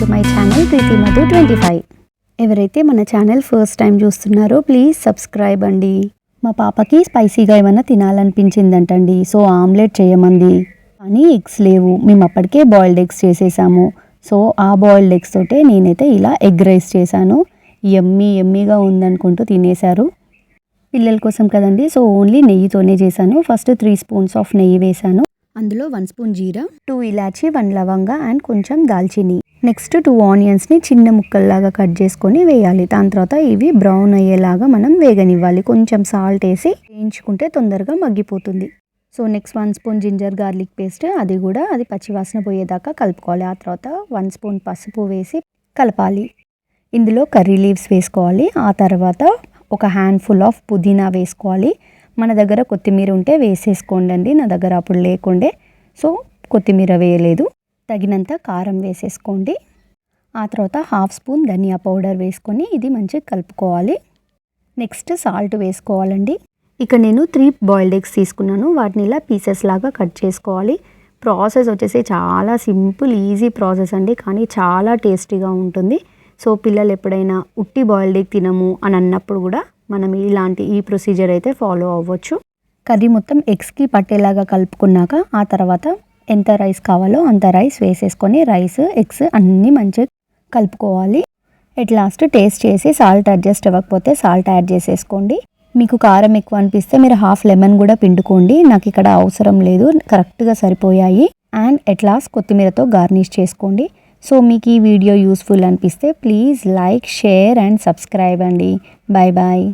To my channel Preethi Madhu twenty five ఎవరైతే మన channel first time చూస్తున్నారో please subscribe అండి. మా పాపకి స్పైసీగా ఏమైనా తినాలనిపించిందంటండి. So omelette చేయమంది. కానీ ఎగ్స్ లేవు. మేము అప్పటికే బాయిల్డ్ ఎగ్స్ చేసేసాము. సో ఆ బాయిల్డ్ ఎగ్స్ తోటే నేనైతే ఇలా ఎగ్ రైస్ చేశాను. ఎమ్మీ ఎమ్మీగా ఉందనుకుంటూ తినేశారు. పిల్లల కోసం కదండి. సో ఓన్లీ నెయ్యితోనే చేశాను. ఫస్ట్ త్రీ స్పూన్స్ ఆఫ్ నెయ్యి వేశాను. అందులో వన్ స్పూన్ జీరా టూ ఇలాచి వన్ లవంగా అండ్ కొంచెం దాల్చిని. నెక్స్ట్ టూ ఆనియన్స్ని చిన్న ముక్కల్లాగా కట్ చేసుకొని వేయాలి. దాని తర్వాత ఇవి బ్రౌన్ అయ్యేలాగా మనం వేగనివ్వాలి. కొంచెం సాల్ట్ వేసి వేయించుకుంటే తొందరగా మగ్గిపోతుంది. So next one spoon ginger garlic paste అది కూడా అది పచ్చివాసన పోయేదాకా కలుపుకోవాలి. ఆ తర్వాత వన్ స్పూన్ పసుపు వేసి కలపాలి. ఇందులో కర్రీ లీవ్స్ వేసుకోవాలి. ఆ తర్వాత ఒక హ్యాండ్ఫుల్ ఆఫ్ పుదీనా వేసుకోవాలి. మన దగ్గర కొత్తిమీర ఉంటే వేసేసుకోండి నా దగ్గర అప్పుడు లేకుండే. సో కొత్తిమీర వేయలేదు. తగినంత కారం వేసేసుకోండి. ఆ తర్వాత హాఫ్ స్పూన్ ధనియా పౌడర్ వేసుకొని ఇది మంచిగా కలుపుకోవాలి. నెక్స్ట్ సాల్ట్ వేసుకోవాలండి. ఇక నేను త్రీ బాయిల్డ్ ఎగ్స్ తీసుకున్నాను. వాటిని ఇలా పీసెస్ లాగా కట్ చేసుకోవాలి. ప్రాసెస్ వచ్చేసి చాలా సింపుల్ ఈజీ ప్రాసెస్ అండి. కానీ చాలా టేస్టీగా ఉంటుంది. సో పిల్లలు ఎప్పుడైనా ఉట్టి బాయిల్డ్ ఎగ్ తినము అని అన్నప్పుడు కూడా మనం ఇలాంటి ఈ ప్రొసీజర్ అయితే ఫాలో అవ్వచ్చు. కర్రీ మొత్తం ఎగ్స్కి పట్టేలాగా కలుపుకున్నాక ఆ తర్వాత ఎంత రైస్ కావాలో అంత రైస్ వేసేసుకొని రైస్ ఎగ్స్ అన్నీ మంచిగా కలుపుకోవాలి. ఎట్ లాస్ట్ టేస్ట్ చేసి సాల్ట్ అడ్జస్ట్ అవ్వకపోతే సాల్ట్ యాడ్ చేసేసుకోండి. మీకు కారం ఎక్కువ అనిపిస్తే మీరు హాఫ్ లెమన్ కూడా పిండుకోండి. నాకు ఇక్కడ అవసరం లేదు కరెక్ట్గా సరిపోయాయి. అండ్ ఎట్ లాస్ట్ కొత్తిమీరతో గార్నిష్ చేసుకోండి. సో మీకు ఈ వీడియో యూస్ఫుల్ అనిపిస్తే please like share and subscribe అండి. Bye bye